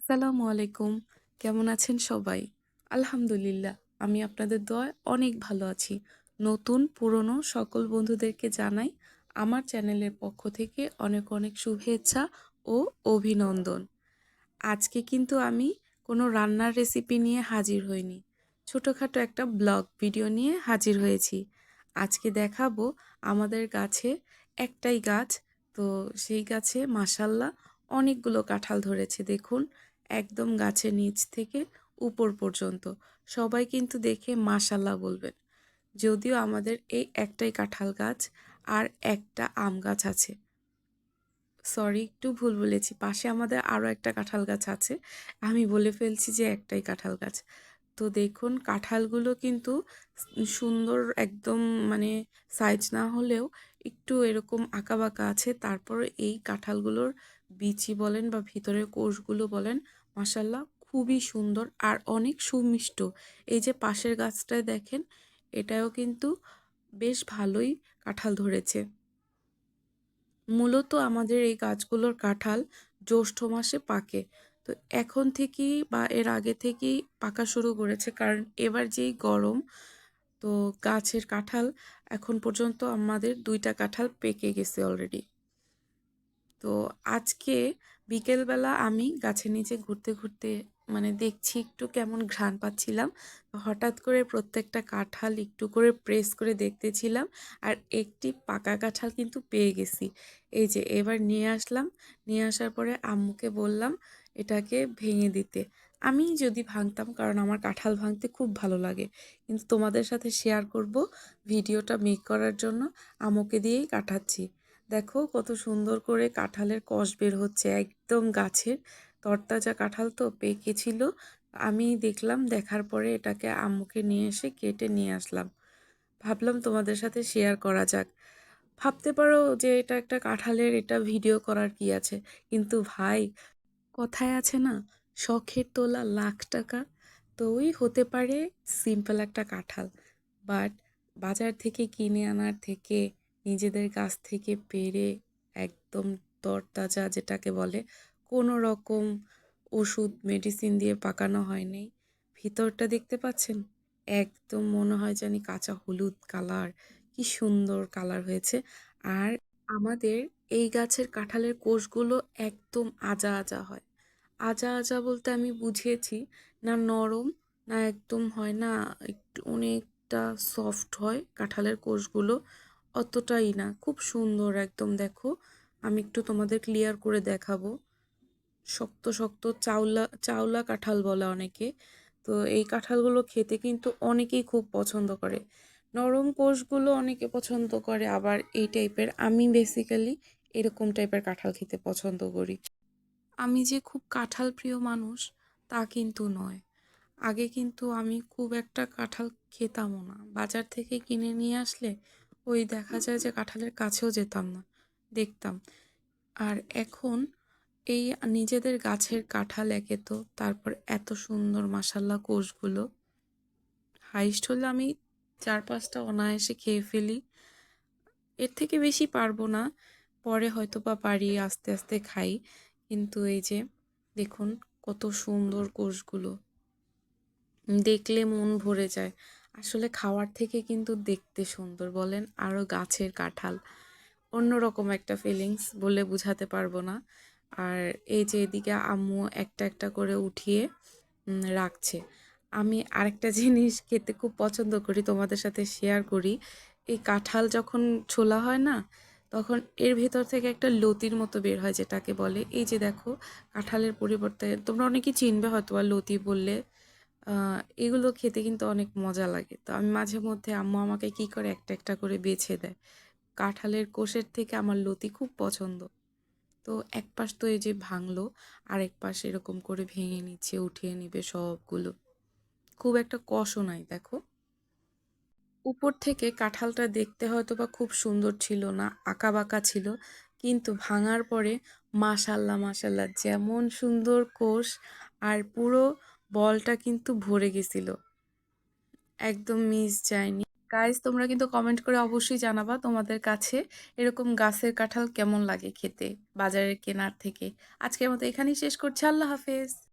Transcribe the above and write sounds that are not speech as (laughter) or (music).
আসসালামু আলাইকুম। কেমন আছেন সবাই? আলহামদুলিল্লাহ, আমি আপনাদের দয় অনেক ভালো আছি। নতুন পুরনো সকল বন্ধুদেরকে জানাই আমার চ্যানেলের পক্ষ থেকে অনেক, অনেক শুভেচ্ছা ও অভিনন্দন। আজকে কিন্তু আমি কোনো রান্নার রেসিপি নিয়ে হাজির হইনি। ছোটোখাটো একটা ব্লগ ভিডিও নিয়ে হাজির হয়েছি। আজকে দেখাবো আমাদের গাছে একটাই গাছ, তো সেই গাছে মাশাল্লাহ অনেকগুলো কাঁঠাল ধরেছে দেখুন। একদম গাছের নিচ থেকে উপর পর্যন্ত। সবাই কিন্তু দেখে মাশাল্লাহ বলবেন। যদিও আমাদের এই একটাই কাঁঠাল গাছ আর একটা আম গাছ আছে। সরি একটু ভুল বলেছি। পাশে আমাদের আরও একটা কাঁঠাল গাছ আছে। আমি বলে ফেলছি যে একটাই কাঁঠাল গাছ। তো দেখুন, কাঁঠালগুলো কিন্তু সুন্দর একদম মানে সাইজ না হলেও একটু এরকম আঁকাবাঁকা আছে। তারপর এই কাঁঠালগুলোর বিচি বলেন বা ভিতরের কোষগুলো বলেন মাসাল্লাহ খুবই সুন্দর আর অনেক সুমিষ্ট। এই যে পাশের গাছটায় দেখেন, এটাও কিন্তু বেশ ভালোই কাঁঠাল ধরেছে। মূলত আমাদের এই গাছগুলোর কাঁঠাল জ্যৈষ্ঠ মাসে পাকে। তো এখন থেকেই বা এর আগে থেকেই পাকা শুরু করেছে, কারণ এবার যেই গরম, তো গাছের কাঁঠাল এখন পর্যন্ত আমাদের দুইটা কাঁঠাল পেকে গেছে অলরেডি তো আজকে বিকেলবেলা আমি গাছের নিচে ঘুরতে ঘুরতে মানে দেখছি একটু কেমন ঘ্রাণ পাচ্ছিলাম। হঠাৎ করে প্রত্যেকটা কাঁঠাল একটু করে প্রেস করে দেখতেছিলাম আর একটি পাকা কাঁঠাল কিন্তু পেয়ে গেছি। এই যে এবার নিয়ে আসলাম, নিয়ে আসার পরে আম্মুকে বললাম এটাকে ভেঙে দিতে। আমি যদি ভাঙতাম, কারণ আমার কাঁঠাল ভাঙতে খুব ভালো লাগে। কিন্তু তোমাদের সাথে শেয়ার করব ভিডিওটা মেক করার জন্য। আম্মুকে দিয়েই কাটাচ্ছি। দেখো কত সুন্দর করে কাঁঠালের কষ বের হচ্ছে, একদম গাছের তরতাজা কাঁঠাল তো পেকে ছিল। আমি দেখলাম, দেখার পরে এটাকে আম্মুকে নিয়ে এসে কেটে নিয়ে আসলাম। ভাবলাম তোমাদের সাথে শেয়ার করা যাক। ভাবতে পারো যে এটা একটা কাঁঠালের, এটা ভিডিও করার কি আছে? কিন্তু ভাই, কথায় আছে না, শখের তোলা লাখ টাকা তো ওই হতে পারে সিম্পল একটা কাঁঠাল। বাট বাজার থেকে কিনে আনার থেকে নিজেদের গাছ থেকে পেরে একদম তরতাজা যেটাকে বলে কোনো রকম ওষুধ মেডিসিন দিয়ে পাকানো হয়নি। ভিতরটা দেখতে পাচ্ছেন? একদম মনে হয় জানি কাঁচা হলুদ কালার। কি সুন্দর কালার হয়েছে। আর আমাদের এই গাছের কাঁঠালের কোষগুলো একদম আজা আজা হয়। আজা আজা বলতে আমি বুঝিয়েছি, না নরম, না একদম হয় না, একটু অনেকটা সফট হয় কাঁঠালের কোষগুলো। অতটাই না। খুব সুন্দর একদম, দেখো। আমি একটু তোমাদের ক্লিয়ার করে দেখাবো। শক্ত শক্ত চাউলা চাউলা কাঁঠাল বলে অনেকে। তো এই কাঁঠালগুলো খেতে কিন্তু অনেকেই খুব পছন্দ করে। নরম কোষগুলো অনেকে পছন্দ করে, আবার এই টাইপের আমি বেসিক্যালি এরকম টাইপের কাঁঠাল খেতে পছন্দ করি। আমি যে খুব কাঁঠাল প্রিয় মানুষ, তা কিন্তু নয়। আগে কিন্তু আমি খুব একটা কাঁঠাল খেতামও না। বাজার থেকে কিনে নিয়ে আসলে ওই দেখা যায় যে কাঁঠালের কাছেও যেতাম না, দেখতাম। আর এখন এই নিজেদের গাছের কাঁঠাল একে তো, তারপর এত সুন্দর মাসাল্লা কোষগুলো। হাইস্ট হলে আমি চার পাঁচটা অনায়াসে খেয়ে ফেলি। এর থেকে বেশি পারব না, পরে হয়তো বা পারি, আস্তে আস্তে খাই। কিন্তু এই যে দেখুন কত সুন্দর কোষগুলো। দেখলে মন ভরে যায়। আসলে খাওয়ার থেকে কিন্তু দেখতে সুন্দর বলেন আরও গাছের কাঁঠাল। অন্যরকম একটা ফিলিংস বলে বুঝাতে পারব না। আর এই যে এদিকে আম্মু একটা একটা করে উঠিয়ে রাখছে। আমি আরেকটা (laughs) জিনিস খেতে খুব পছন্দ করি, তোমাদের সাথে শেয়ার করি। এই কাঁঠাল যখন ছোলা হয় না, তখন এর ভেতর থেকে একটা লতির মতো বের হয় যেটাকে বলে। এই যে দেখো, কাঁঠালের পরিবর্তে তোমরা অনেকেই চিনবে হয়তো বা লতি বললে এগুলো খেতে কিন্তু অনেক মজা লাগে। তো আমি মাঝে মধ্যে আম্মু আমাকে কি করে একটা একটা করে বেছে দেয়। কাঁঠালের কোষের থেকে আমার লতি খুব পছন্দ। তো এক পাশ তো এই যে ভাঙলো, আরেক পাশ এরকম করে ভেঙে নিচ্ছে, উঠিয়ে নিবে সবগুলো। খুব একটা কষও নাই, দেখো। উপর থেকে কাঁঠালটা দেখতে হয়তো বা খুব সুন্দর ছিল না, আঁকা বাঁকা ছিল, কিন্তু ভাঙার পরে মাশাল্লাহ মাশাল্লাহ, যেমন সুন্দর কোষ, আর পুরো বলটা কিন্তু ভরে গেছিল। একদম মিস যায়নি। গাইজ তোমরা কিন্তু কমেন্ট করে অবশ্যই জানাবা তোমাদের কাছে এরকম গাছের কাঁঠাল কেমন লাগে খেতে, বাজারের কেনার থেকে। আজকের মতো এখানেই শেষ করছি। আল্লাহ হাফেজ।